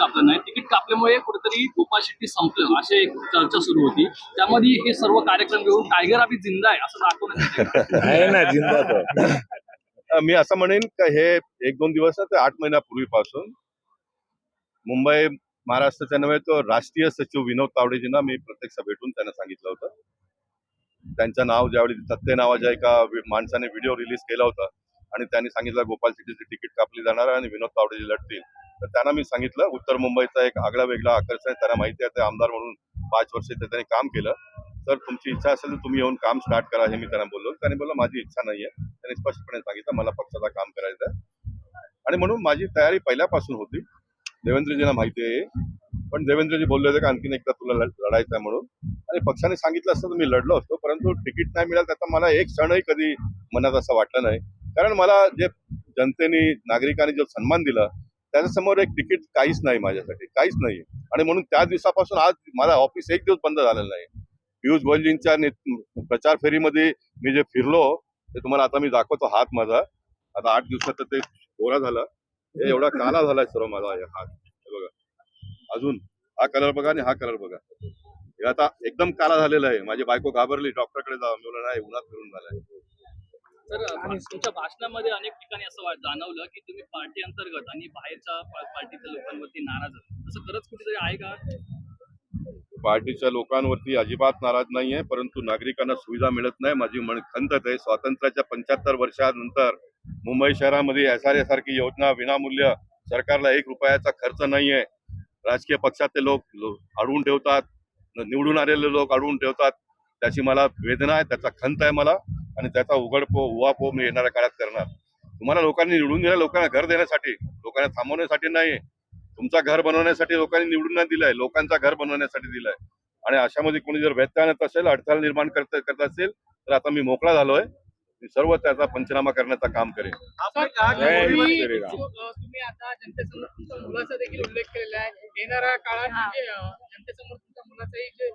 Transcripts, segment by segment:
कापलं नाही. तिकीट कापल्यामुळे कुठेतरी गोपाळ संपलं. अशी एक चर्चा सुरू होती. त्यामध्ये हे सर्व कार्यक्रम घेऊन टायगर आम्ही जिंदा आहे असं दाखवलं जिंदा मी असं म्हणेन का हे एक दोन दिवस ना ते आठ महिन्यापूर्वीपासून मुंबई महाराष्ट्राच्या नव्हे तो राष्ट्रीय सचिव विनोद तावडेजींना मी प्रत्यक्ष भेटून त्यांना सांगितलं होतं. त्यांचं नाव ज्यावेळी सत्ते नावाच्या एका माणसाने व्हिडिओ रिलीज केला होता आणि त्यांनी सांगितलं गोपाल सिटीची तिकीट कापली जाणार आहे आणि विनोद तावडेजी लढतील. तर त्यांना मी सांगितलं उत्तर मुंबईचा एक आगळा वेगळा आकर्षण आहे. त्यांना माहिती आहे ते आमदार म्हणून पाच वर्ष ते त्यांनी काम केलं. तर तुमची इच्छा असेल तर तुम्ही येऊन काम स्टार्ट करा हे मी त्यांना बोललो. त्यांनी बोललो माझी इच्छा नाहीये. त्यांनी स्पष्टपणे सांगितलं मला पक्षाचं काम करायचं आहे. आणि म्हणून माझी तयारी पहिल्यापासून होती. देवेंद्रजींना माहिती आहे. पण देवेंद्रजी बोलले होते का आणखीन एकदा तुला लढायचं आहे म्हणून. आणि पक्षाने सांगितलं असतं तर मी लढलो असतो परंतु तिकीट नाही मिळालं त्याचा मला एक क्षणही कधी मनात असं वाटलं नाही. कारण मला जे जनतेने नागरिकांनी जो सन्मान दिला त्याच्यासमोर एक तिकीट काहीच नाही माझ्यासाठी काहीच नाही आणि म्हणून त्या दिवसापासून आज माझा ऑफिस एक दिवस बंद झालेलं नाही. पियुष गोयलजींच्या प्रचार फेरीमध्ये मी जे फिरलो ते तुम्हाला आता मी दाखवतो हात माझा. आता आठ दिवसात तर ते गोरा झाला. हे एवढा काला झालाय सर्व माझा हात. बघा. अजून हा कलर बघा आणि हा कलर बघा. हे आता एकदम काला झालेला आहे. माझी बायको घाबरली डॉक्टरकडे जा मी नाही उन्हात फिरून झालाय. तर तुमच्या भाषणामध्ये अनेक ठिकाणी असं वा- जाणवलं की तुम्ही पार्टी अंतर्गत आणि बाहेरच्या पार्टीच्या लोकांवरती नाराज तसं खरंच कुठेतरी आहे का? पार्टीच्या लोकांवरती अजिबात नाराज नाहीये परंतु नागरिकांना सुविधा मिळत नाही. माझी म्हण खंत आहे. स्वातंत्र्याच्या पंच्याहत्तर वर्षानंतर मुंबई शहरामध्ये एस आर सारखी योजना विनामूल्य सरकारला एक रुपयाचा खर्च नाहीये. राजकीय पक्षातले लोक अडवून ठेवतात. निवडून आलेले लोक अडवून ठेवतात. त्याची मला वेदना आहे. त्याचा खंत आहे मला. आणि त्याचा उघडपो उहापो मी येणाऱ्या काळात करणार. तुम्हाला लोकांनी निवडून दिलं लोकांना घर देण्यासाठी. लोकांना थांबवण्यासाठी नाही. तुमचा घर बनवण्यासाठी लोकांनी निवडून नाही दिलंय. लोकांचा घर बनवण्यासाठी दिलंय. आणि अशामध्ये कोणी जर व्यत्यय आणत असेल अडथळा निर्माण करत करत असेल तर आता मी मोकळा झालोय. मी सर्व त्याचा पंचनामा करण्याचं काम करेन. जय तुम्ही श्रीराम. तुम्ही आता जनतेसमोर तुमच्या मुलाचा देखील उल्लेख केलेला आहे. येणाऱ्या काळात म्हणजे, अं, जनतेसमोर तुमच्या मुलाचंही जे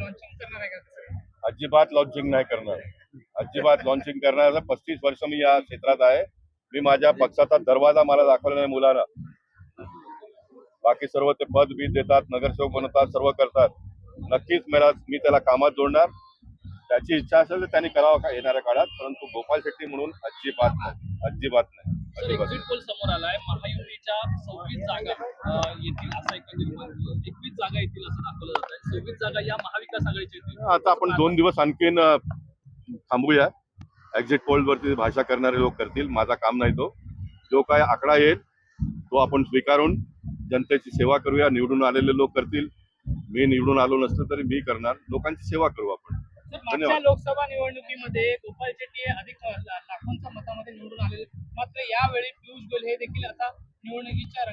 लॉन्चिंग करणार आहे का तसं? अजिबात लॉन्चिंग नाही करणार. अजिबात लॉन्चिंग करणार पस्तीस वर्ष मी या क्षेत्रात आहे. मी माझ्या पक्षाचा दरवाजा मला दाखवला नाही मुलाला बाकी सर्व ते पद बीत देतात नगरसेवक बनवतात सर्व करतात. नक्कीच मला मी त्याला कामात जोडणार. त्याची इच्छा असेल तर त्यांनी करावं का येणाऱ्या काळात परंतु गोपाल शेट्टी म्हणून अजिबात नाही. अजिबात नाही. सर अजिबात एक्झिट पोल समोर आलाय. महायुतीच्या सव्वीस जागा अ, येतील असं एकंदरीत एकवीस जागा येतील असं दाखवलं जात आहे सव्वीस जागा या महाविकास आघाडीच्या येतील. आता आपण दोन दिवस आणखीन थांबूया. एक्झिट पोल वरती भाषा करणारे लोक करतील. माझा काम नाही तो. जो काय आकडा येईल तो आपण स्वीकारून जनतेची सेवा करूया. निवडून आलेले लोक करतील. मी निवडून आलो नसतो तरी मी करणार. लोकांची सेवा करू आपण. धन्यवाद. लोकसभा निवडणुकीमध्ये गोपाल शेट्टी अधिक लाखोंच्या मतामध्ये निवडून आलेले. मात्र यावेळी पियुष गोयल हे देखील आता निवडणुकीच्या